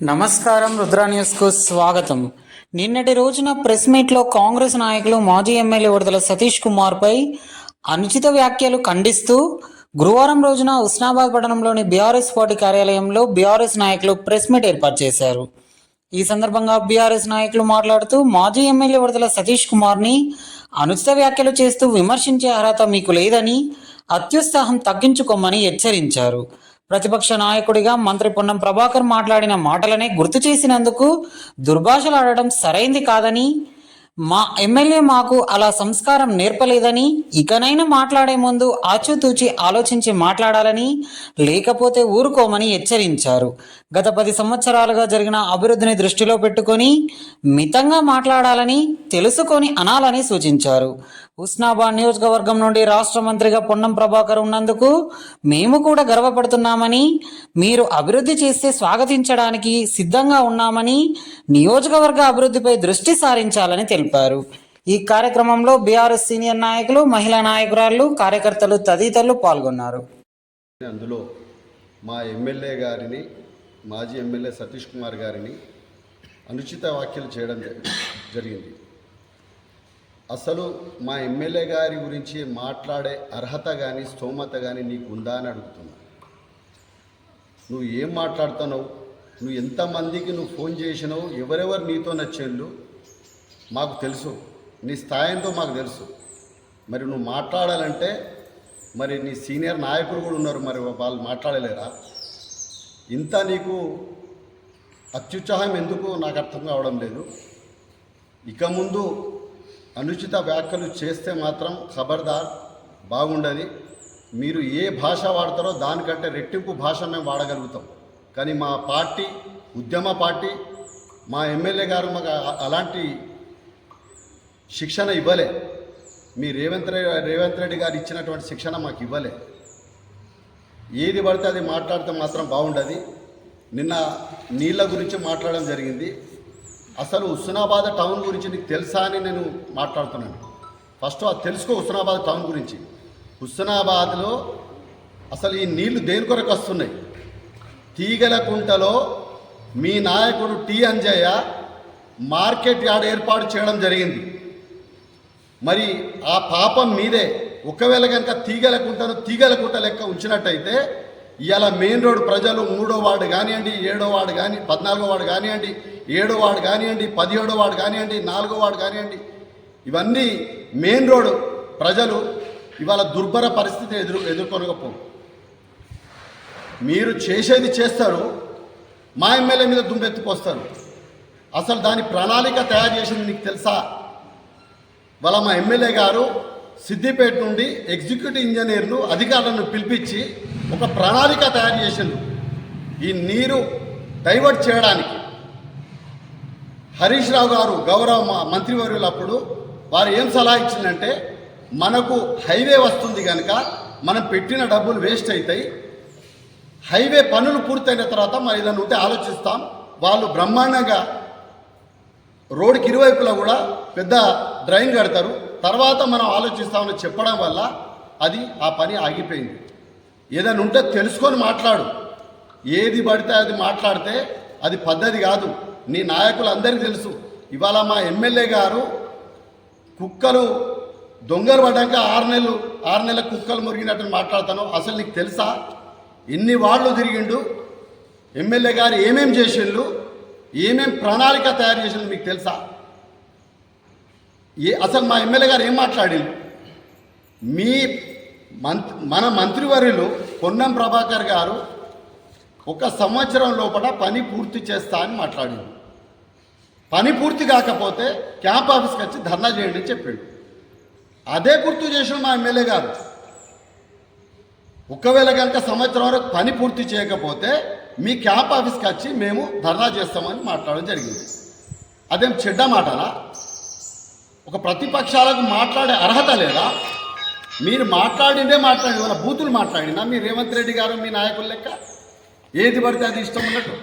నమస్కారం రుద్రా న్యూస్కు స్వాగతం. నిన్నటి రోజున ప్రెస్ మీట్లో కాంగ్రెస్ నాయకులు మాజీ ఎమ్మెల్యే విడుదల సతీష్ కుమార్పై అనుచిత వ్యాఖ్యలు ఖండిస్తూ గురువారం రోజున ఉస్నాబాద్ పట్టణంలోని బీఆర్ఎస్ పార్టీ కార్యాలయంలో బీఆర్ఎస్ నాయకులు ప్రెస్ మీట్ ఏర్పాటు చేశారు. ఈ సందర్భంగా బీఆర్ఎస్ నాయకులు మాట్లాడుతూ మాజీ ఎమ్మెల్యే విడుదల సతీష్ కుమార్ని అనుచిత వ్యాఖ్యలు చేస్తూ విమర్శించే అర్హత మీకు లేదని అత్యుత్సాహం తగ్గించుకోమని హెచ్చరించారు. ప్రతిపక్ష నాయకుడిగా మంత్రి పొన్నం ప్రభాకర్ మాట్లాడిన మాటలనే గుర్తు చేసినందుకు దుర్భాషలాడడం సరైంది కాదని మా ఎమ్మెల్యే మాకు అలా సంస్కారం నేర్పలేదని ఇకనైనా మాట్లాడే ముందు ఆచితూచి ఆలోచించి మాట్లాడాలని లేకపోతే ఊరుకోమని హెచ్చరించారు. గత పది సంవత్సరాలుగా జరిగిన అభివృద్ధిని దృష్టిలో పెట్టుకొని మితంగా మాట్లాడాలని తెలుసుకొని అనాలని సూచించారు. ఉస్నాబాద్ నియోజకవర్గం నుండి రాష్ట్ర మంత్రిగా పొన్నం ప్రభాకర్ ఉన్నందుకు మేము కూడా గర్వపడుతున్నామని మీరు అభివృద్ధి చేస్తే స్వాగతించడానికి సిద్ధంగా ఉన్నామని నియోజకవర్గ అభివృద్ధిపై దృష్టి సారించాలని తెలిపారు. ఈ కార్యక్రమంలో బీఆర్ఎస్ సీనియర్ నాయకులు మహిళా నాయకురాలు కార్యకర్తలు తదితరులు పాల్గొన్నారు. అందులో మా ఎమ్మెల్యే గారిని మాజీ ఎమ్మెల్యే సతీష్ కుమార్ గారిని అనుచిత వ్యాఖ్యలు చేయడం జరిగింది. అసలు మా ఎమ్మెల్యే గారి గురించి మాట్లాడే అర్హత కానీ స్తోమత కానీ నీకు ఉందా అని అడుగుతున్నా. నువ్వు ఏం మాట్లాడుతున్నావు? నువ్వు ఎంతమందికి నువ్వు ఫోన్ చేసినావు? ఎవరెవరు నీతో నచ్చేళ్ళు మాకు తెలుసు. నీ స్థాయితో మాకు తెలుసు. మరి నువ్వు మాట్లాడాలంటే మరి నీ సీనియర్ నాయకులు కూడా ఉన్నారు మరి వాళ్ళు మాట్లాడలేరా? ఇంత నీకు అత్యుత్సాహం ఎందుకు నాకు అర్థం కావడం లేదు. ఇక ముందు అనుచిత వ్యాఖ్యలు చేస్తే మాత్రం ఖబర్దార్ బాగుండని. మీరు ఏ భాష వాడతారో దానికంటే రెట్టింపు భాష మేము వాడగలుగుతాం. కానీ మా పార్టీ ఉద్యమ పార్టీ మా ఎమ్మెల్యే గారు మాకు అలాంటి శిక్షణ ఇవ్వలే. మీ రేవంత్ రెడ్డి రేవంత్ రెడ్డి గారు ఇచ్చినటువంటి శిక్షణ మాకు ఇవ్వలే. ఏది పడితే అది మాట్లాడితే మాత్రం బాగుండదు. నిన్న నీళ్ళ గురించి మాట్లాడడం జరిగింది. అసలు హుస్నాబాద్ టౌన్ గురించి నీకు తెలుసా అని నేను మాట్లాడుతున్నాను. ఫస్ట్ అది తెలుసుకో హుస్నాబాద్ టౌన్ గురించి. హుస్నాబాద్లో అసలు ఈ నీళ్ళు దేని కొరకు వస్తున్నాయి? తీగలకుంటలో మీ నాయకుడు టి అంజయ్య మార్కెట్ యార్డ్ ఏర్పాటు చేయడం జరిగింది. మరి ఆ పాపం మీదే ఒకవేళ కనుక తీగల తీగలకుంట లెక్క ఉంచినట్టయితే ఇవాళ మెయిన్ రోడ్ ప్రజలు మూడో వార్డు కానివ్వండి ఏడో వార్డు కానీ పద్నాలుగో వార్డు కానివ్వండి ఏడో వార్డు కానివ్వండి పదిహేడో వార్డు కానివ్వండి నాలుగో వార్డు కానివ్వండి ఇవన్నీ మెయిన్ రోడ్ ప్రజలు ఇవాళ దుర్భర పరిస్థితి ఎదురు ఎదుర్కొనకపో మీరు చేసేది చేస్తారు మా ఎమ్మెల్యే మీద దుమ్మెత్తుకొస్తారు అసలు దాని ప్రణాళిక తయారు చేసింది మీకు తెలుసా? వాళ్ళ మా ఎమ్మెల్యే గారు సిద్దిపేట నుండి ఎగ్జిక్యూటివ్ ఇంజనీర్లు అధికారులను పిలిపించి ఒక ప్రణాళిక తయారు చేసిండు ఈ నీరు డైవర్ట్ చేయడానికి. హరీష్ రావు గారు గౌరవ మంత్రివర్యులప్పుడు మంత్రివర్యులు అప్పుడు వారు ఏం సలహా ఇచ్చిందంటే మనకు హైవే వస్తుంది కనుక మనం పెట్టిన డబ్బులు వేస్ట్ అవుతాయి హైవే పనులు పూర్తయిన తర్వాత మనం ఏదైనా ఉంటే ఆలోచిస్తాం. వాళ్ళు బ్రహ్మాండంగా రోడ్డుకి ఇరువైపులా కూడా పెద్ద డ్రైన్ కడతారు. తర్వాత మనం ఆలోచిస్తామని చెప్పడం వల్ల అది ఆ పని ఆగిపోయింది. ఏదైనా ఉంటే తెలుసుకొని మాట్లాడు. ఏది పడితే అది మాట్లాడితే అది పద్ధతి కాదు. నీ నాయకులు అందరికీ తెలుసు. ఇవాళ మా ఎమ్మెల్యే గారు కుక్కలు దొంగలు పడ్డాక ఆరు నెలలు ఆరు నెలల కుక్కలు మురిగినట్టు మాట్లాడతాను అసలు నీకు తెలుసా? ఎన్ని వాళ్ళు తిరిగిండు? ఎమ్మెల్యే గారు ఏమేం చేసిండు? ఏమేం ప్రణాళిక తయారు చేసిండు మీకు తెలుసా? ఏ అసలు మా ఎమ్మెల్యే గారు ఏం మాట్లాడిండు? మీ మంత్ మన మంత్రివర్యులు పొన్నం ప్రభాకర్ గారు ఒక సంవత్సరం లోపల పని పూర్తి చేస్తా అని మాట్లాడింది పని పూర్తి కాకపోతే క్యాంప్ ఆఫీస్కి వచ్చి ధర్నా చేయండి అని చెప్పాడు. అదే గుర్తు చేసిన మా ఎమ్మెల్యే గారు. ఒకవేళ కనుక సంవత్సరం వరకు పని పూర్తి చేయకపోతే మీ క్యాంప్ ఆఫీస్కి వచ్చి మేము ధర్నా చేస్తామని మాట్లాడడం జరిగింది. అదేం చెడ్డ మాటనా? ఒక ప్రతిపక్షాలకు మాట్లాడే అర్హత లేదా? మీరు మాట్లాడిందే మాట్లాడి మన బూతులు మాట్లాడినా మీ రేవంత్ రెడ్డి గారు మీ నాయకుల లెక్క. ఏది పడితే అది ఇష్టం ఉన్నట్టు.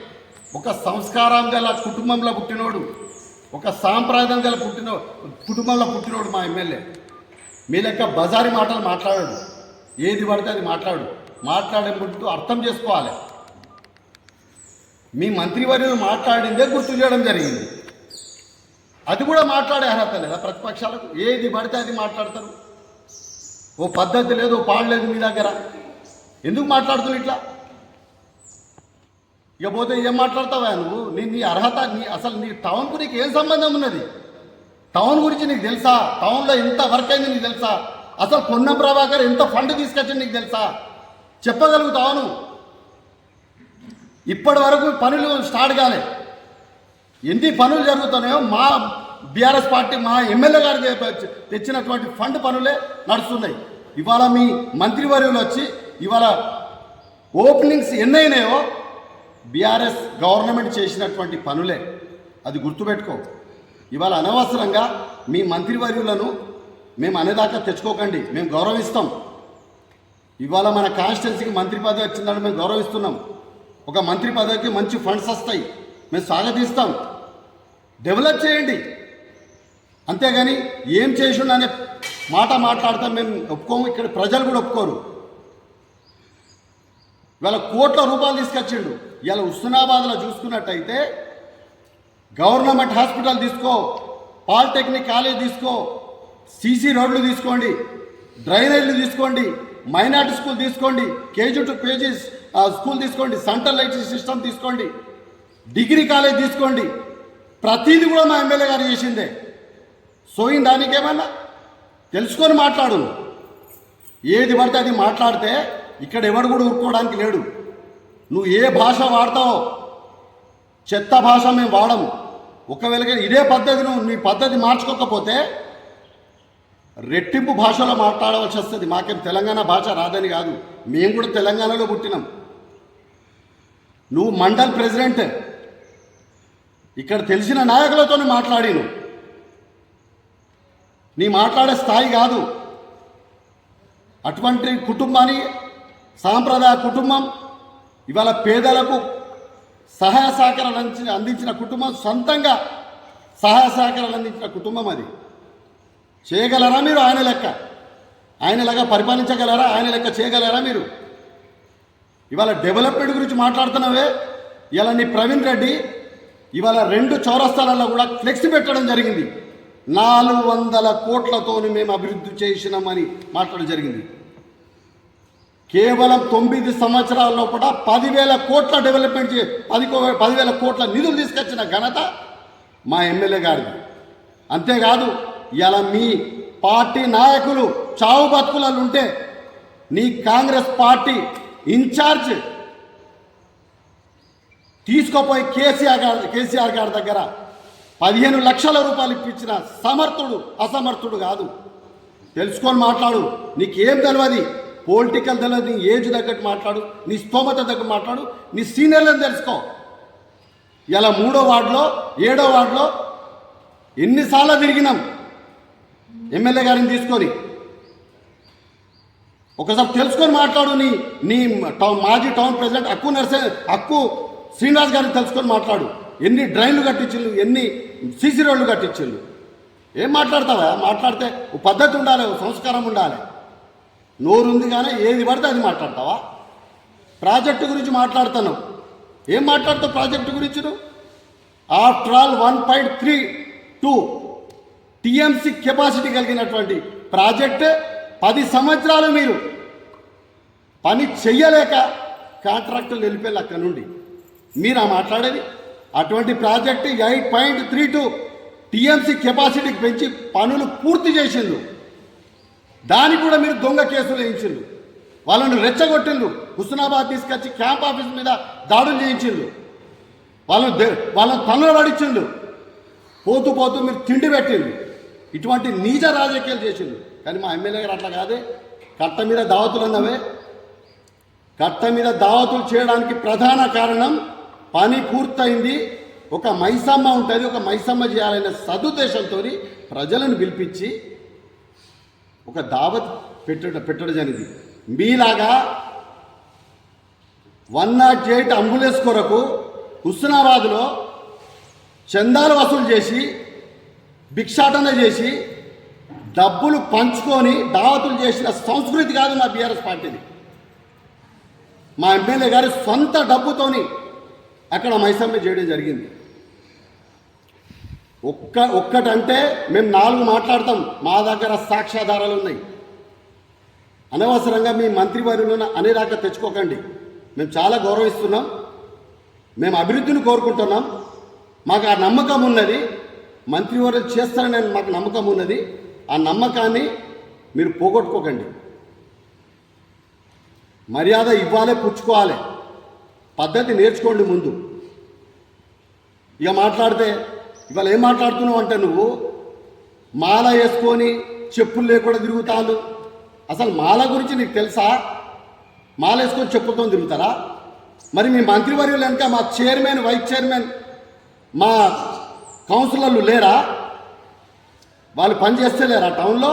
ఒక సంస్కారం గల కుటుంబంలో పుట్టినోడు ఒక సాంప్రదాయం గల పుట్టిన కుటుంబంలో పుట్టినోడు మా ఎమ్మెల్యే. మీ లెక్క బజారి మాటలు మాట్లాడాడు. ఏది పడితే అది మాట్లాడు. మాట్లాడే గుర్తు అర్థం చేసుకోవాలి. మీ మంత్రివర్యులు మాట్లాడిందే గుర్తు చేయడం జరిగింది. అది కూడా మాట్లాడే అర్హత లేదా? ప్రతిపక్షాలకు ఏది పడితే అది మాట్లాడతారు. ఓ పద్ధతి లేదు ఓ పాడలేదు మీ దగ్గర. ఎందుకు మాట్లాడుతున్నావు ఇట్లా? ఇక పోతే ఏం మాట్లాడతావా నువ్వు? నీ నీ అర్హత నీ అసలు నీ టౌన్ గురించి ఏం సంబంధం ఉన్నది? టౌన్ గురించి నీకు తెలుసా? టౌన్లో ఎంత వర్క్ అయింది నీకు తెలుసా? అసలు పొన్న ప్రభాకర్ ఎంత ఫండ్ తీసుకొచ్చింది నీకు తెలుసా? చెప్పగలుగుతావు నువ్వు? ఇప్పటి వరకు పనులు స్టార్ట్ కాలే. ఎన్ని పనులు జరుగుతున్నాయో మా బీఆర్ఎస్ పార్టీ మా ఎమ్మెల్యే గారు తెచ్చినటువంటి ఫండ్ పనులే నడుస్తున్నాయి. ఇవాళ మీ మంత్రివర్యులు వచ్చి ఇవాళ ఓపెనింగ్స్ ఎన్నైనాయో బీఆర్ఎస్ గవర్నమెంట్ చేసినటువంటి పనులే. అది గుర్తుపెట్టుకో. ఇవాళ అనవసరంగా మీ మంత్రివర్యులను మేము అనేదాకా తెచ్చుకోకండి. మేము గౌరవిస్తాం. ఇవాళ మన కాన్స్టిట్యున్సీకి మంత్రి పదవి వచ్చిందని మేము గౌరవిస్తున్నాం. ఒక మంత్రి పదవికి మంచి ఫండ్స్ వస్తాయి. మేము స్వాగతిస్తాం. డెవలప్ చేయండి. అంతేగాని ఏం చేసిండు అనే మాట మాట్లాడతాం మేము ఒప్పుకోము ఇక్కడ ప్రజలు కూడా ఒప్పుకోరు. ఇవాళ కోట్ల రూపాయలు తీసుకొచ్చిండు. ఇవాళ హుస్నాబాద్లో చూసుకున్నట్టయితే గవర్నమెంట్ హాస్పిటల్ తీసుకో పాలిటెక్నిక్ కాలేజ్ తీసుకో సీసీ రోడ్లు తీసుకోండి డ్రైనేజ్లు తీసుకోండి మైనార్టీ స్కూల్ తీసుకోండి కేజీ టు కేజీ స్కూల్ తీసుకోండి సెంట్రల్ లైట్ సిస్టమ్ తీసుకోండి డిగ్రీ కాలేజ్ తీసుకోండి. ప్రతీది కూడా మా ఎమ్మెల్యే గారు చేసిందే. సోయిన దానికేమన్నా తెలుసుకొని మాట్లాడు. ఏది పడితే అది మాట్లాడితే ఇక్కడ ఎవడు కూడా ఊరుకోవడానికి లేడు. నువ్వు ఏ భాష వాడతావో చెత్త భాష మేము వాడము. ఒకవేళ ఇదే పద్ధతి నువ్వు నీ పద్ధతి మార్చుకోకపోతే రెట్టింపు భాషలో మాట్లాడవలసి వస్తుంది. మాకేం తెలంగాణ భాష రాదని కాదు. మేము కూడా తెలంగాణలో పుట్టినాం. నువ్వు మండల్ ప్రెసిడెంట్ ఇక్కడ తెలిసిన నాయకులతో మాట్లాడిను. నీ మాట్లాడే స్థాయి కాదు. అటువంటి కుటుంబాన్ని సాంప్రదాయ కుటుంబం ఇవాళ పేదలకు సహాయ సహకారాలు అందించిన అందించిన కుటుంబం సొంతంగా సహాయ సహకారాలు అందించిన కుటుంబం అది. చేయగలరా మీరు ఆయన లెక్క? ఆయన లెక్క పరిపాలించగలరా? ఆయన లెక్క చేయగలరా మీరు? ఇవాళ డెవలప్మెంట్ గురించి మాట్లాడుతున్నావే? ఇవాళ నీ ప్రవీణ్ రెడ్డి ఇవాళ రెండు చౌరస్తాలలో కూడా ఫ్లెక్స్ పెట్టడం జరిగింది. నాలుగు వందల కోట్లతోని మేము అభివృద్ధి చేసినామని మాట్లాడడం జరిగింది. కేవలం తొమ్మిది సంవత్సరాల లోపల పదివేల కోట్ల డెవలప్మెంట్ చే పది పదివేల కోట్ల నిధులు తీసుకొచ్చిన ఘనత మా ఎమ్మెల్యే గారిది. అంతేకాదు ఇలా మీ పార్టీ నాయకులు చావు బతుకులలో ఉంటే నీ కాంగ్రెస్ పార్టీ ఇన్ఛార్జ్ తీసుకుపోయి కేసీఆర్ గారి కేసీఆర్ గారి దగ్గర పదిహేను లక్షల రూపాయలు ఇప్పించిన సమర్థుడు అసమర్థుడు కాదు. తెలుసుకొని మాట్లాడు. నీకేం తెలియదు పొలిటికల్ తెలియదు నీ ఏజ్ తగ్గట్టు మాట్లాడు నీ స్తోమత తగ్గట్టు మాట్లాడు నీ సీనియర్లను తెలుసుకో. ఇలా మూడో వార్డులో ఏడో వార్డులో ఎన్నిసార్లు తిరిగినాం ఎమ్మెల్యే గారిని తీసుకొని. ఒకసారి తెలుసుకొని మాట్లాడు నీ నీ టౌన్ మాజీ టౌన్ ప్రెసిడెంట్ అక్కు నర్సే అక్కు శ్రీనివాస్ గారిని తెలుసుకొని మాట్లాడు. ఎన్ని డ్రైన్లు కట్టించిళ్ళు ఎన్ని సీసీ రోడ్లు కట్టించిళ్ళు ఏం మాట్లాడతావా? మాట్లాడితే ఓ పద్ధతి ఉండాలి ఓ సంస్కారం ఉండాలి. నోరు ఉంది కానీ ఏది పడితే అది మాట్లాడతావా? ప్రాజెక్టు గురించి మాట్లాడతాను ఏం మాట్లాడతావు ప్రాజెక్టు గురించి after all one point three two TMC capacity కలిగినటువంటి ప్రాజెక్ట్ పది సంవత్సరాలు మీరు పని చెయ్యలేక కాంట్రాక్టులు వెళ్ళిపోయారు అక్కడ నుండి. మీరా మాట్లాడేది? అటువంటి project eight point three two TMC కెపాసిటీకి పెంచి పనులు పూర్తి చేసిండ్రు. దానికి కూడా మీరు దొంగ కేసులు వేయించిండ్రు. వాళ్ళని రెచ్చగొట్టిండు హుస్నాబాద్ తీసుకొచ్చి క్యాంప్ ఆఫీస్ మీద దాడులు చేయించిండ్రు. వాళ్ళని దే- వాళ్ళని పనులు పడిచ్చిండ్రు. పోతూ పోతూ మీరు తిండి పెట్టిండ్రు. ఇటువంటి నీచ రాజకీయాలు చేసిండ్రు. కానీ మా ఎమ్మెల్యే గారు అట్లా కాదే. కట్ట మీద దావతులు అన్నవే. కట్ట మీద దావతులు చేయడానికి ప్రధాన కారణం పని పూర్తయింది. ఒక మైసమ్మ ఉంటుంది. ఒక మైసమ్మ చేయాలనే సదుద్దేశంతో ప్రజలను పిలిపించి ఒక దావత్ పెట్టడం పెట్టడం జరిగింది మీలాగా వన్ నాట్ ఎయిట్ అంబులెన్స్ కొరకు హుస్నాబాద్లో చందాలు వసూలు చేసి భిక్షాటన చేసి డబ్బులు పంచుకొని దావతులు చేసిన సంస్కృతి కాదు మా బీఆర్ఎస్ పార్టీది. మా ఎమ్మెల్యే గారి సొంత డబ్బుతోని అక్కడ మైసమ్మ చేయడం జరిగింది. ఒక్క ఒక్కటంటే మేము నాలుగు మాట్లాడతాం మా దగ్గర సాక్ష్యాధారాలు ఉన్నాయి. అనవసరంగా మీ మంత్రివర్యులను అనేదాకా తెచ్చుకోకండి. మేము చాలా గౌరవిస్తున్నాం మేము అభివృద్ధిని కోరుకుంటున్నాం. మాకు ఆ నమ్మకం ఉన్నది మంత్రివర్యులు చేస్తారని మాకు నమ్మకం ఉన్నది. ఆ నమ్మకాన్ని మీరు పోగొట్టుకోకండి. మర్యాద ఇవ్వాలి పుచ్చుకోవాలి. పద్ధతి నేర్చుకోండి ముందు. ఇక మాట్లాడితే ఇవాళ ఏం మాట్లాడుతున్నావు అంటే నువ్వు మాల వేసుకొని చెప్పులు లేకుండా తిరుగుతాను అసలు మాల గురించి నీకు తెలుసా? మాల వేసుకొని చెప్పులతో తిరుగుతారా? మరి మీ మంత్రివర్యులు వెనుక మా చైర్మన్ వైస్ చైర్మన్ మా కౌన్సిలర్లు లేరా? వాళ్ళు పని చేస్తే లేరా టౌన్లో?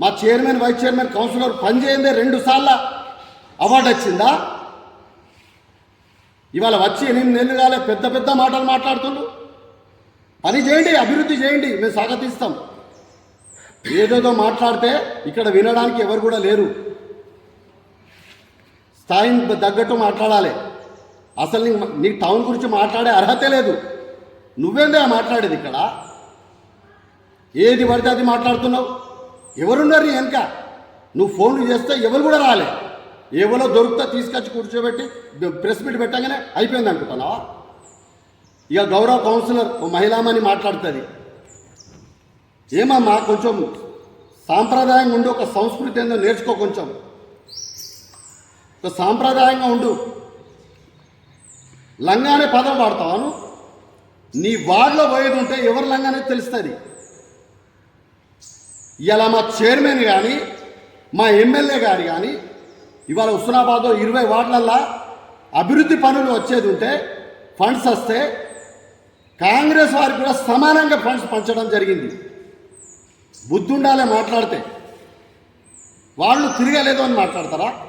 మా చైర్మన్ వైస్ చైర్మన్ కౌన్సిలర్ పని చేయందే రెండు సార్ల అవార్డు వచ్చిందా? ఇవాళ వచ్చి ఎనిమిది నెలలు కాలే పెద్ద పెద్ద మాటలు మాట్లాడుతుండ్రు. పని చేయండి అభివృద్ధి చేయండి మేము స్వాగతిస్తాం. ఏదేదో మాట్లాడితే ఇక్కడ వినడానికి ఎవరు కూడా లేరు. స్థాయిని తగ్గట్టు మాట్లాడాలి. అసలు నీ నీ టౌన్ గురించి మాట్లాడే అర్హతే లేదు. నువ్వేందే మాట్లాడేది ఇక్కడ? ఏది పడితే అది మాట్లాడుతున్నావు? ఎవరున్నారు నీ వెనక? నువ్వు ఫోన్లు చేస్తే ఎవరు కూడా రాలే. ఎవరో దొరుకుతా తీసుకొచ్చి కూర్చోబెట్టి ప్రెస్ మీట్ పెట్టగానే అయిపోయింది అనుకుంటున్నావా? ఇక గౌరవ కౌన్సిలర్ ఓ మహిళామని మాట్లాడుతుంది. ఏమమ్మా కొంచెం సాంప్రదాయంగా ఉండి ఒక సంస్కృతి ఏందో నేర్చుకో కొంచెం. ఒక సాంప్రదాయంగా ఉండు. లంగా అనే పదం వాడతావాను నీ వార్డులో పోయేది ఉంటే ఎవరి లంగా అనేది తెలుస్తుంది. ఇలా మా చైర్మన్ కానీ మా ఎమ్మెల్యే గారు కానీ ఇవాళ హుస్నాబాద్లో ఇరవై వార్డులల్లా అభివృద్ధి పనులు వచ్చేది ఉంటే ఫండ్స్ వస్తే కాంగ్రెస్ వారికి కూడా సమానంగా ఫండ్స్ పంచడం జరిగింది. బుద్ధి ఉండాలి మాట్లాడితే. వాళ్ళు తిరగలేదు అని మాట్లాడతారా?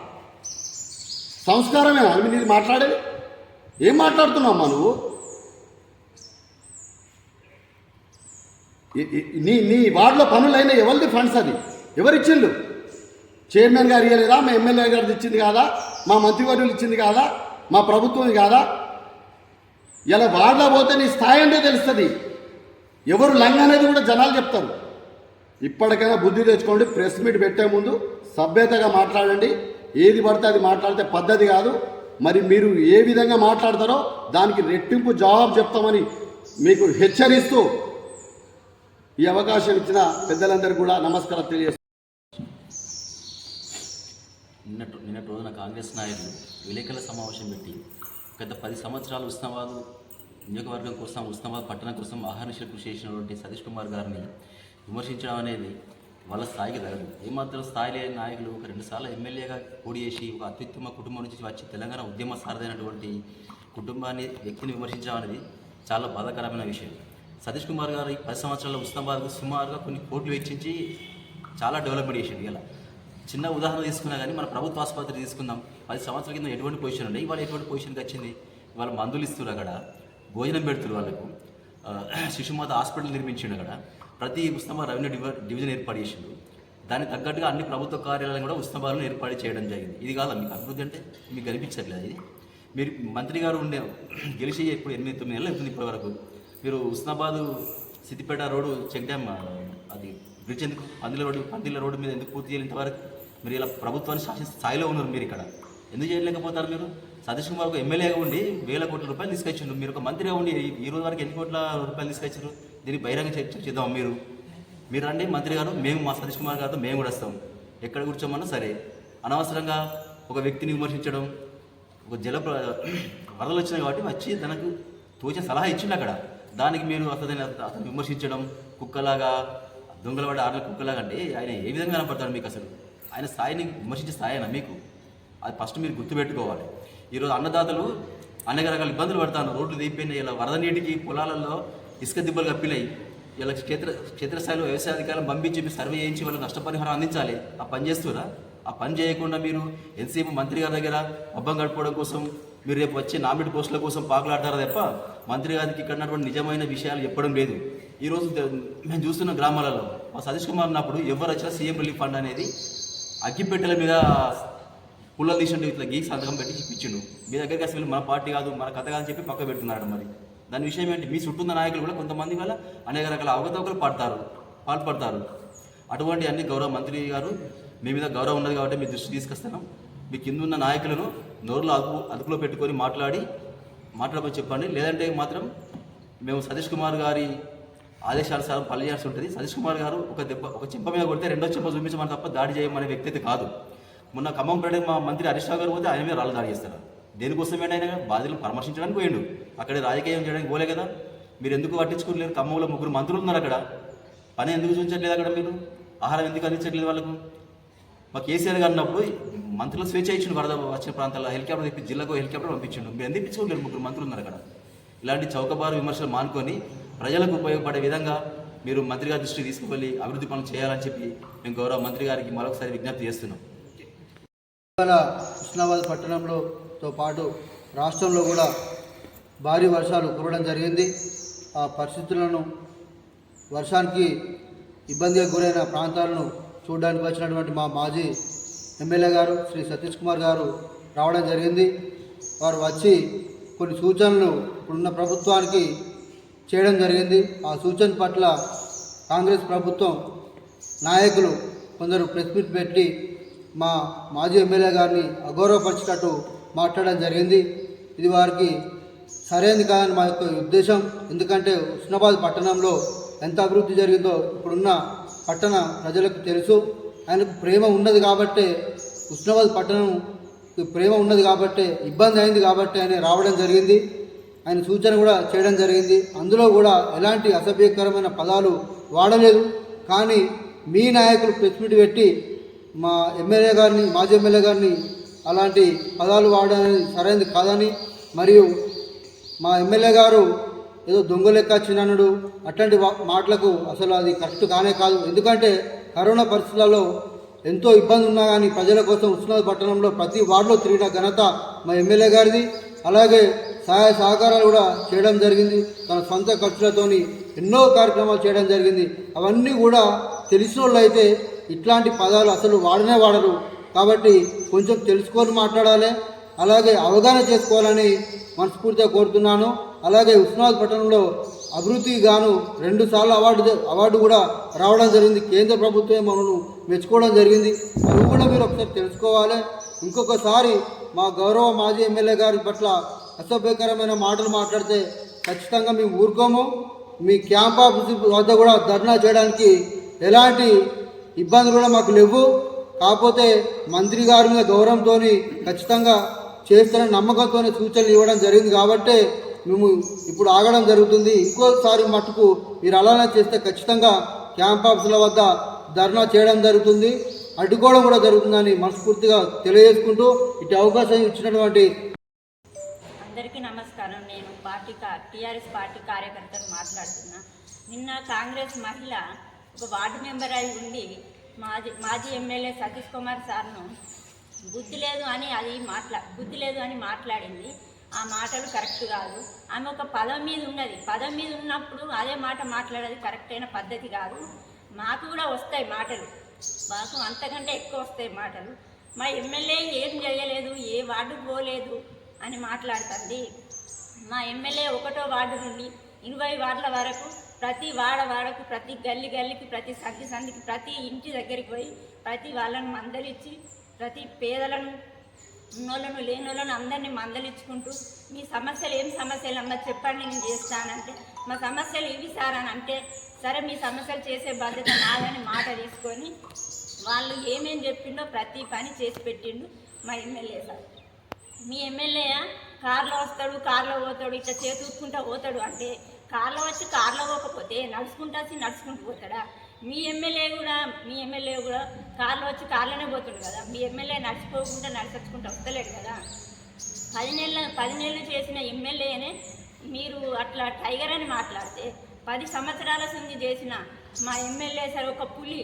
సంస్కారమే అవి నీది మాట్లాడేది? ఏం మాట్లాడుతున్నావు నువ్వు? నీ నీ వార్డులో పనులైన ఎవరిది ఫండ్స్ అది? ఎవరిచ్చిండు చైర్మన్ గారు ఇవ్వలేదా మా ఎమ్మెల్యే గారు ఇచ్చింది కాదా? మా మంత్రివర్యులు ఇచ్చింది కాదా? మా ప్రభుత్వం కాదా? ఇలా వార్డులో పోతే నీ స్థాయి అంటే తెలుస్తుంది. ఎవరు లంగ అనేది కూడా జనాలు చెప్తారు. ఇప్పటికైనా బుద్ధి తెచ్చుకోండి ప్రెస్ మీట్ పెట్టే ముందు సభ్యతగా మాట్లాడండి. ఏది పడితే అది మాట్లాడితే పద్ధతి కాదు. మరి మీరు ఏ విధంగా మాట్లాడతారో దానికి రెట్టింపు జవాబు చెప్తామని మీకు హెచ్చరిస్తూ ఈ అవకాశం ఇచ్చిన పెద్దలందరికీ కూడా నమస్కారం తెలియజేస్తాను నిన్నటి నిన్నటి రోజున కాంగ్రెస్ నాయకులు విలేకరుల సమావేశం పెట్టి గత పది సంవత్సరాలు ఉష్ణవాదు నియోజకవర్గం కోసం ఉస్నాబాద్ పట్టణం కోసం ఆహర్నిశలు కృషి చేసినటువంటి సతీష్ కుమార్ గారిని విమర్శించడం అనేది వాళ్ళ స్థాయికి తగదు ఏమాత్రం స్థాయి లేని నాయకులు ఒక రెండుసార్లు ఎమ్మెల్యేగా పోటీ చేసి ఒక అత్యుత్తమ కుటుంబం నుంచి వచ్చి తెలంగాణ ఉద్యమ సారదైనటువంటి కుటుంబాన్ని వ్యక్తిని విమర్శించడం అనేది చాలా బాధాకరమైన విషయం. సతీష్ కుమార్ గారు ఈ పది సంవత్సరాల ఉస్నాబాద్కు సుమారుగా కొన్ని కోట్లు వెచ్చించి చాలా డెవలప్మెంట్ చేసిండు. ఇలా చిన్న ఉదాహరణ తీసుకున్నా కానీ మన ప్రభుత్వ ఆసుపత్రి తీసుకుందాం. పది సంవత్సరాల కింద ఎటువంటి పొజిషన్ ఉండే? ఇవాళ ఎటువంటి పొజిషన్కి వచ్చింది? ఇవాళ మందులు ఇస్తున్నారు అక్కడ. భోజనం పెడుతున్నారు వాళ్ళకు శిశుమాత హాస్పిటల్ నిర్మించిండు అక్కడ. ప్రతి ఉస్మాబాద్ రెవెన్యూ డివిజన్ ఏర్పాటు చేసిండు. దానికి తగ్గట్టుగా అన్ని ప్రభుత్వ కార్యాలయాలను కూడా ఉస్మాబాద్లో ఏర్పాటు చేయడం జరిగింది. ఇది కాదు మీకు అభివృద్ధి అంటే? మీకు కనిపించట్లేదు ఇది? మీరు మంత్రి గారు ఉండే గెలిచి ఇప్పుడు ఎనిమిది తొమ్మిది నెలలు అవుతుంది ఇప్పటి వరకు. మీరు Husnabad Siddipet road check dam అది బ్రిడ్జ్ ఎందుకు? పందిల రోడ్డు పందిల రోడ్డు మీద ఎందుకు పూర్తి చేయాలి ఇంతవరకు? మీరు ఇలా ప్రభుత్వాన్ని శాసించే స్థాయిలో ఉన్నారు మీరు ఇక్కడ. ఎందుకు చేయలేకపోతారు మీరు? సతీష్ కుమార్ ఒక ఎమ్మెల్యేగా ఉండి వేల కోట్ల రూపాయలు తీసుకొచ్చిండ్రు మీరు ఒక మంత్రిగా ఉండి ఈ- రోజు వరకు ఎన్ని కోట్ల రూపాయలు తీసుకొచ్చారు దీన్ని బహిరంగ చర్చిద్దాం మీరు? మీరు రండి మంత్రి గారు మేము మా సతీష్ కుమార్ గారితో మేము కూడా వస్తాం. ఎక్కడ కూర్చోమన్నా సరే. అనవసరంగా ఒక వ్యక్తిని విమర్శించడం ఒక జల వరదలు వచ్చినాయి కాబట్టి వచ్చి తనకు తోచే సలహా ఇచ్చిండు అక్కడ. దానికి మీరు అతని అతను విమర్శించడం కుక్కలాగా దొంగలవాడి ఆటలు కుక్కలాగా అంటే ఆయన ఏ విధంగా కనపడతాడు మీకు అసలు? ఆయన స్థాయిని విమర్శించే స్థాయి అయినా మీకు? అది ఫస్ట్ మీరు గుర్తుపెట్టుకోవాలి. ఈరోజు అన్నదాతలు అనేక రకాల ఇబ్బందులు పడతాను రోడ్లు దిగిపోయినాయి ఇలా వరద నీటికి పొలాలలో ఇసుక దిబ్బలు కప్పినాయి. ఇలా క్షేత్ర క్షేత్రస్థాయిలో వ్యవసాయ అధికారులు పంపించి సర్వే చేయించి వాళ్ళకి నష్టపరిహారం అందించాలి. ఆ పని చేస్తురా ఆ పని చేయకుండా మీరు ఎంతసేపు మంత్రి గారి దగ్గర అబ్బం గడుపుకోవడం కోసం మీరు రేపు వచ్చే నామినేట్ పోస్టుల కోసం పాకులాడతారా తప్ప? మంత్రి గారికి ఇక్కడ ఉన్నటువంటి నిజమైన విషయాలు చెప్పడం లేదు. ఈరోజు మేము చూస్తున్న గ్రామాలలో మా సతీష్ కుమార్ ఉన్నప్పుడు ఎవరు వచ్చినా సీఎం రిలీఫ్ ఫండ్ అనేది అగ్గిపెట్టెల మీద పుల్ల తీసిండు ఇట్లా గీ సంతకం పెట్టి ఇప్పించిండు. మీ దగ్గరికి అసలు మన పార్టీ కాదు మన కథ కాదని చెప్పి పక్క పెడుతున్నాడు మరి. దాని విషయం ఏంటి? మీ చుట్టూ ఉన్న నాయకులు కూడా కొంతమంది వల్ల అనేక రకాల అవకతవకలు పడతారు పాల్పడతారు. అటువంటి అన్ని గౌరవ మంత్రి గారు మీ మీద గౌరవం ఉన్నది కాబట్టి మీ దృష్టి తీసుకొస్తున్నాం మీ కింద ఉన్న నాయకులను నోరులో అదుపు అదుపులో పెట్టుకొని మాట్లాడి మాట్లాడమని చెప్పండి. లేదంటే మాత్రం మేము సతీష్ కుమార్ గారి ఆదేశాలు సార్ పనిచేయాల్సి ఉంటుంది. సతీష్ కుమార్ గారు ఒక దెబ్బ ఒక చెంప మీద కొడితే రెండో చెంప చూపించమని తప్ప దాడి చేయమనే వ్యక్తి అయితే కాదు. మొన్న ఖమ్మం ప్రడే మా మంత్రి హరీష్ రావు గారు పోతే ఆయన మీద రాళ్ళు దాడి చేస్తారు దేనికోసం ఏంటి ఆయన? బాధ్యతలు పరామర్శించడానికి పోయిండు. అక్కడ రాజకీయం చేయడానికి పోలే కదా. మీరు ఎందుకు పట్టించుకోలేరు? ఖమ్మంలో ముగ్గురు మంత్రులు ఉన్నారు అక్కడ. పని ఎందుకు చూపించట్లేదు అక్కడ మీరు ఆహారం ఎందుకు అందించట్లేదు వాళ్ళకు? మా కేసీఆర్ గారు ఉన్నప్పుడు మంత్రులు స్వేచ్ఛ ఇచ్చిండు వరద వచ్చిన ప్రాంతాల్లో. హెలికాప్టర్ తెప్పి జిల్లాకు హెలికాప్టర్ పంపించిండు. మీరు ఎందుకు ఇచ్చుకోలేరు ముగ్గురు మంత్రులు ఉన్నారు అక్కడ. ఇలాంటి చౌకబారు విమర్శలు మానుకొని ప్రజలకు ఉపయోగపడే విధంగా మీరు మంత్రి గారి దృష్టికి తీసుకువెళ్ళి అభివృద్ధి పనులు చేయాలని చెప్పి మేము గౌరవ మంత్రి గారికి మరొకసారి విజ్ఞప్తి చేస్తున్నాం. ఇవాళ హుస్నాబాద్ పట్టణంలోతో పాటు రాష్ట్రంలో కూడా భారీ వర్షాలు కురవడం జరిగింది. ఆ పరిస్థితులను వర్షానికి ఇబ్బందిగా గురైన ప్రాంతాలను చూడడానికి వచ్చినటువంటి మా మాజీ ఎమ్మెల్యే గారు శ్రీ సతీష్ కుమార్ గారు రావడం జరిగింది. వారు వచ్చి కొన్ని సూచనలు ఇప్పుడున్న ప్రభుత్వానికి చేయడం జరిగింది. ఆ సూచన పట్ల కాంగ్రెస్ ప్రభుత్వం నాయకులు కొందరు ప్రెస్ మీట్ పెట్టి మా మాజీ ఎమ్మెల్యే గారిని అగౌరవపరిచినట్టు మాట్లాడడం జరిగింది. ఇది వారికి సరైనది కాదని మా యొక్క ఉద్దేశం. ఎందుకంటే ఉస్నాబాద్ పట్టణంలో ఎంత అభివృద్ధి జరిగిందో ఇప్పుడున్న పట్టణ ప్రజలకు తెలుసు. ఆయనకు ప్రేమ ఉన్నది కాబట్టే ఉస్నాబాద్ పట్టణం ప్రేమ ఉన్నది కాబట్టే ఇబ్బంది అయింది కాబట్టి ఆయన రావడం జరిగింది. ఆయన సూచన కూడా చేయడం జరిగింది. అందులో కూడా ఎలాంటి అసభ్యకరమైన పదాలు వాడలేదు. కానీ మీ నాయకులు ప్రెస్ మీట్ పెట్టి మా ఎమ్మెల్యే గారిని మాజీ ఎమ్మెల్యే గారిని అలాంటి పదాలు వాడడం సరైనది కాదని మరియు మా ఎమ్మెల్యే గారు ఏదో దొంగ లెక్క చిన్ననుడు అట్లాంటి మాటలకు అసలు అది కరెక్ట్ కానే కాదు. ఎందుకంటే కరోనా పరిస్థితులలో ఎంతో ఇబ్బంది ఉన్నా కానీ ప్రజల కోసం ఉస్నాబాద్ పట్టణంలో ప్రతి వార్డులో తిరిగిన ఘనత మా ఎమ్మెల్యే గారిది. అలాగే సహాయ సహకారాలు కూడా చేయడం జరిగింది. తన సొంత ఖర్చులతోని ఎన్నో కార్యక్రమాలు చేయడం జరిగింది. అవన్నీ కూడా తెలిసిన వాళ్ళు అయితే ఇట్లాంటి పదాలు అసలు వాడనే వాడరు. కాబట్టి కొంచెం తెలుసుకొని మాట్లాడాలి. అలాగే అవగాహన చేసుకోవాలని మనస్ఫూర్తిగా కోరుతున్నాను. అలాగే ఉస్మానాబాద్ పట్టణంలో అభివృద్ధికి గాను రెండు సార్లు అవార్డు అవార్డు కూడా రావడం జరిగింది. కేంద్ర ప్రభుత్వం మనను మెచ్చుకోవడం జరిగింది. అది కూడా మీరు ఒకసారి తెలుసుకోవాలి. ఇంకొకసారి మా గౌరవ మాజీ ఎమ్మెల్యే గారి పట్ల అసభ్యకరమైన మాటలు మాట్లాడితే ఖచ్చితంగా మేము ఊరుకోము. మీ క్యాంప్ ఆఫీస్ వద్ద కూడా ధర్నా చేయడానికి ఎలాంటి ఇబ్బందులు కూడా మాకు లేవు. కాకపోతే మంత్రి గారి మీద గౌరవంతో ఖచ్చితంగా చేస్తున్న నమ్మకంతో సూచనలు ఇవ్వడం జరిగింది కాబట్టి మేము ఇప్పుడు ఆగడం జరుగుతుంది. ఇంకోసారి మట్టుకు మీరు అలానే చేస్తే ఖచ్చితంగా క్యాంప్ ఆఫీసుల వద్ద ధర్నా చేయడం జరుగుతుంది. అడ్డుకోవడం కూడా జరుగుతుందని మనస్ఫూర్తిగా తెలియజేసుకుంటూ ఇటు అవకాశం ఇచ్చినటువంటి అందరికీ నమస్కారం. నేను పార్టీ టీఆర్ఎస్ పార్టీ కార్యకర్తను మాట్లాడుతున్నా. నిన్న కాంగ్రెస్ మహిళ ఒక వార్డు మెంబర్ అయి ఉండి మాజీ మాజీ ఎమ్మెల్యే సతీష్ కుమార్ సార్ను బుద్ధి లేదు అని అది మాట్లా బుద్ధి లేదు అని మాట్లాడింది. ఆ మాటలు కరెక్ట్ కాదు. ఆమె ఒక పదం మీద ఉన్నది. పదం మీద ఉన్నప్పుడు అదే మాట మాట్లాడేది కరెక్ట్ అయిన పద్ధతి కాదు. మాకు కూడా వస్తాయి మాటలు. మాకు అంతకంటే ఎక్కువ వస్తాయి మాటలు. మా ఎమ్మెల్యే ఏం చేయలేదు ఏ వార్డుకు పోలేదు. అని మాట్లాడుతుంది. మా ఎమ్మెల్యే ఒకటో వార్డు నుండి ఇరవై వార్డుల వరకు ప్రతి వాడ వాడకు ప్రతి గల్లి గల్లికి ప్రతి సంధి సంధికి ప్రతి ఇంటి దగ్గరికి పోయి ప్రతి వాళ్ళను మందలిచ్చి ప్రతి పేదలను ఉన్నోళ్ళను లేనోళ్ళను అందరినీ మందలించుకుంటూ మీ సమస్యలు ఏం సమస్యలు అమ్మ? చెప్పండి నేను చేస్తానంటే. మా సమస్యలు ఇవి సార్ అని అంటే సరే మీ సమస్యలు చేసే బాధ్యత నాదని మాట తీసుకొని వాళ్ళు ఏమేం చెప్పిండో ప్రతి పని చేసి పెట్టిండు మా ఎమ్మెల్యే సార్. మీ ఎమ్మెల్యే కార్లో వస్తాడు కార్లో పోతాడు ఇట్లా చేతూసుకుంటా పోతాడు అంటే కార్లో వచ్చి కార్లో పోకపోతే నడుచుకుంటా వచ్చి నడుచుకుంటూ పోతాడా? మీ ఎమ్మెల్యే కూడా మీ ఎమ్మెల్యే కూడా కార్లో వచ్చి కార్లోనే పోతాడు కదా? మీ ఎమ్మెల్యే నడిచిపోకుండా నడిచొచ్చుకుంటూ వస్తలేడు కదా? పది నెలల పది నెలలు చేసిన ఎమ్మెల్యేనే మీరు అట్లా టైగర్ అని మాట్లాడితే పది సంవత్సరాల సంది చేసిన మా ఎమ్మెల్యే సార్ ఒక పులి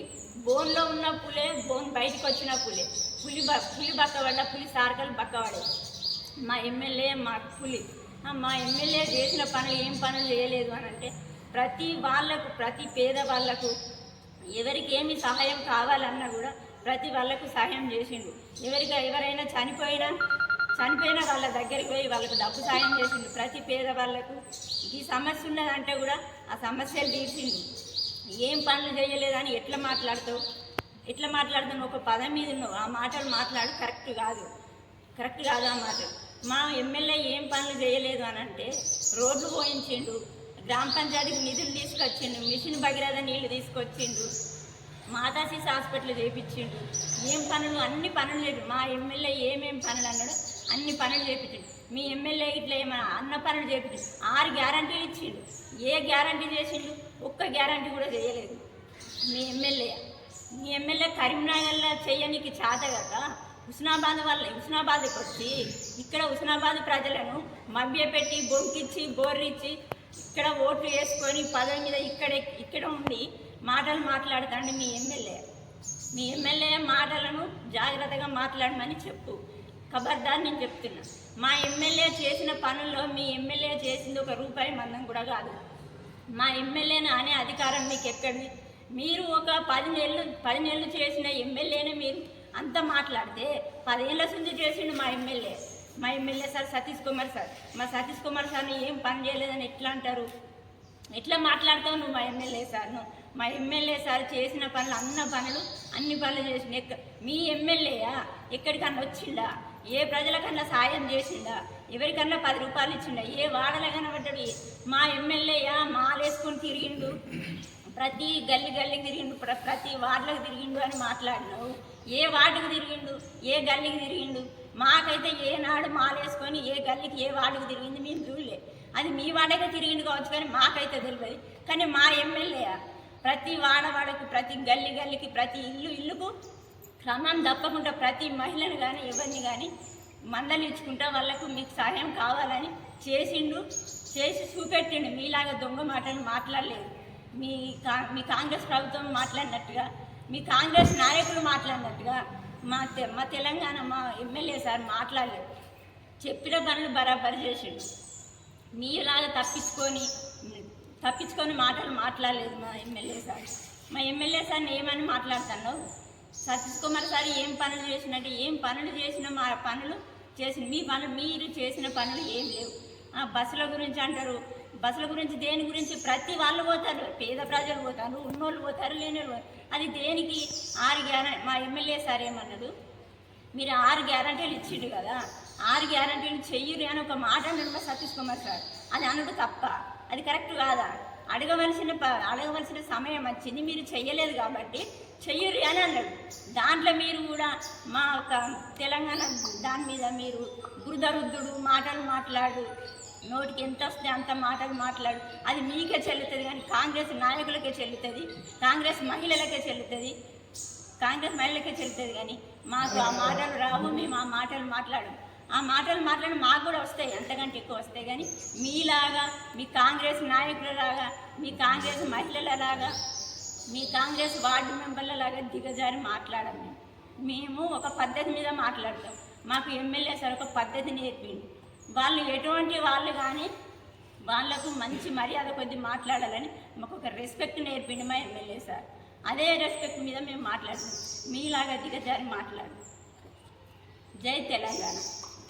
బోన్లో ఉన్న పులే బోన్ బయటకు వచ్చిన పులే. పులి బ పులి బక్కబడ్డ పులి సార్కలు బక్కబడే మా ఎమ్మెల్యే మా పులి. మా ఎమ్మెల్యే చేసిన పనులు ఏం పనులు చేయలేదు అని అంటే ప్రతి వాళ్ళకు ప్రతి పేద వాళ్ళకు ఎవరికి ఏమి సహాయం కావాలన్నా కూడా ప్రతి వాళ్ళకు సహాయం చేసిండు. ఎవరికి ఎవరైనా చనిపోయినా చనిపోయిన వాళ్ళ దగ్గరికి పోయి వాళ్ళకు డబ్బు సాయం చేసిండు. ప్రతి పేద వాళ్ళకు ఈ సమస్య ఉన్నదంటే కూడా ఆ సమస్యలు తీర్చిండు. ఏం పనులు చేయలేదని ఎట్లా మాట్లాడుతావు? ఎట్లా మాట్లాడుతున్నావు ఒక పదం మీద ఉన్నావు. ఆ మాటలు మాట్లాడు. కరెక్ట్ కాదు. కరెక్ట్ కాదు ఆ మాట మా ఎమ్మెల్యే ఏం పనులు చేయలేదు అని అంటే రోడ్లు పోయించిండు గ్రామ పంచాయతీకి నిధులు తీసుకొచ్చిండు మిషన్ భగీరథ నీళ్ళు తీసుకొచ్చిండు మాతాశీస్ హాస్పిటల్ చేయించిండు ఏం పనులు? అన్ని పనులు చేపి మా ఎమ్మెల్యే ఏమేం పనులు అన్నాడు అన్ని పనులు చేయించిండు మీ ఎమ్మెల్యే ఇట్లా ఏమైనా అన్న పనులు చేయించిండు ఆరు గ్యారంటీలు ఇచ్చిండు. ఏ గ్యారంటీ చేసిండు? ఒక్క గ్యారంటీ కూడా చేయలేదు. మీ ఎమ్మెల్యే. మీ ఎమ్మెల్యే కరీంనగర్లో చేయనీకి చేత కదా? హుస్నాబాద్ వల్ల హుస్నాబాద్కి వచ్చి ఇక్కడ హుస్నాబాద్ ప్రజలను మభ్యపెట్టి బొంకిచ్చి బోర్రిచ్చి ఇక్కడ ఓట్లు వేసుకొని పదవి మీద ఇక్కడ ఇక్కడ ఉండి మాటలు మాట్లాడతాండి మీ ఎమ్మెల్యే. మీ ఎమ్మెల్యే మాటలను జాగ్రత్తగా మాట్లాడమని చెప్పు. ఖబర్దార్ నేను చెప్తున్నా. మా ఎమ్మెల్యే చేసిన పనుల్లో మీ ఎమ్మెల్యే చేసింది ఒక రూపాయి మందం కూడా కాదు. మా ఎమ్మెల్యేను అనే అధికారం మీకు ఎక్కడిది? మీరు ఒక పది నెలలు పది నెలలు చేసిన ఎమ్మెల్యేనే మీరు అంత మాట్లాడితే పదేళ్ళ సుంది చేసిండు మా ఎమ్మెల్యే. మా MLA sir Satish Kumar sir. మా సతీష్ కుమార్ సార్ని ఏం పని చేయలేదని ఎట్లా అంటారు? ఎట్లా మాట్లాడతావు నువ్వు మా ఎమ్మెల్యే సార్ను? మా ఎమ్మెల్యే సార్ చేసిన పనులు అన్న పనులు అన్ని పనులు చేసిన ఎక్క మీ ఎమ్మెల్యేయా? ఎక్కడికన్నా వచ్చిండా? ఏ ప్రజలకన్నా సాయం చేసిండా? ఎవరికన్నా పది రూపాయలు ఇచ్చిండా? ఏ వాడలే కనబడ్డాడు మా ఎమ్మెల్యేయా మాలేసుకొని తిరిగిండు? ప్రతి గల్లి గల్లికి తిరిగిండు ప్ర- ప్రతి వార్డులకు తిరిగిండు అని మాట్లాడినావు. ఏ వార్డుకు తిరిగిండు ఏ గల్లికి తిరిగిండు? మాకైతే ఏనాడు మాలేసుకొని ఏ గల్లికి ఏ వార్డుకు తిరిగింది మేము చూడలే. అది మీ వాడైతే తిరిగిండు కావచ్చు కానీ మాకైతే తెలియదు. కానీ మా ఎమ్మెల్యే ప్రతి వాడవాడకు ప్రతి గల్లి గల్లికి ప్రతి ఇల్లు ఇల్లుకు క్రమం తప్పకుండా ప్రతి మహిళను కానీ ఎవరిని కానీ మందలించుకుంటా వాళ్ళకు మీకు సహాయం కావాలని చేసిండు చేసి చూపెట్టిండు. మీలాగా దొంగ మాటలు మాట్లాడలేదు. మీ కా మీ కాంగ్రెస్ ప్రభుత్వం మాట్లాడినట్టుగా మీ కాంగ్రెస్ నాయకులు మాట్లాడినట్టుగా మా తె మా తెలంగాణ మా ఎమ్మెల్యే సార్ మాట్లాడలేదు. చెప్పిన పనులు బరాబర్ చేసిండు. మీలాగా తప్పించుకొని తప్పించుకొని మాటలు మాట్లాడలేదు మా ఎమ్మెల్యే సార్. మా ఎమ్మెల్యే సార్ని ఏమని మాట్లాడుతున్నావు? సతీష్ కుమార్ సార్ ఏం పనులు చేసినట్టు ఏం పనులు చేసినా మా పనులు చేసిన మీ పనులు మీరు చేసిన పనులు ఏం లేవు. ఆ బస్సుల గురించి అంటారు బస్సుల గురించి దేని గురించి ప్రతి వాళ్ళు పోతారు పేద ప్రజలు పోతారు ఉన్నోళ్ళు పోతారు లేని అది దేనికి? ఆరు గ్యారంటీ మా ఎమ్మెల్యే సార్ ఏమన్నాడు? మీరు ఆరు గ్యారంటీలు ఇచ్చిండు కదా ఆరు గ్యారంటీలు చెయ్యరు అని ఒక మాట అన్నాడు మా సతీష్ కుమార్ సార్. అది అన్నాడు తప్ప అది కరెక్ట్ కాదా? అడగవలసిన ప- అడగవలసిన సమయం వచ్చింది మీరు చెయ్యలేదు కాబట్టి చెయ్యరు అని అన్నాడు. దాంట్లో మీరు కూడా మా ఒక తెలంగాణ దాని మీద మీరు బురదరుద్దుడు మాటలు మాట్లాడు నోటికి ఎంత వస్తే అంత మాటలు మాట్లాడు. అది మీకే చెల్లుతుంది కానీ కాంగ్రెస్ నాయకులకే చెల్లుతుంది కాంగ్రెస్ మహిళలకే చెల్లుతుంది కాంగ్రెస్ మహిళలకే చెల్లుతుంది కానీ మాకు ఆ మాటలు రావు మేము ఆ మాటలు మాట్లాడము. ఆ మాటలు మాట్లాడి మాకు కూడా వస్తాయి అంతకంటే ఎక్కువ వస్తాయి కానీ మీలాగా మీ కాంగ్రెస్ నాయకులలాగా మీ కాంగ్రెస్ మహిళలలాగా మీ కాంగ్రెస్ వార్డు మెంబర్లలాగా దిగజారి మాట్లాడం మేము. మేము ఒక పద్ధతి మీద మాట్లాడతాం. మాకు ఎమ్మెల్యే సార్ ఒక పద్ధతి నేర్పిండు వాళ్ళు ఎటువంటి వాళ్ళు కానీ వాళ్ళకు మంచి మర్యాద కొద్ది మాట్లాడాలని మాకు ఒక రెస్పెక్ట్ నేర్పిండి మా ఎమ్మెల్యే సార్. అదే రెస్పెక్ట్ మీద మేము మాట్లాడుతాం మీలాగా దిగజారి మాట్లాడు. జై తెలంగాణ.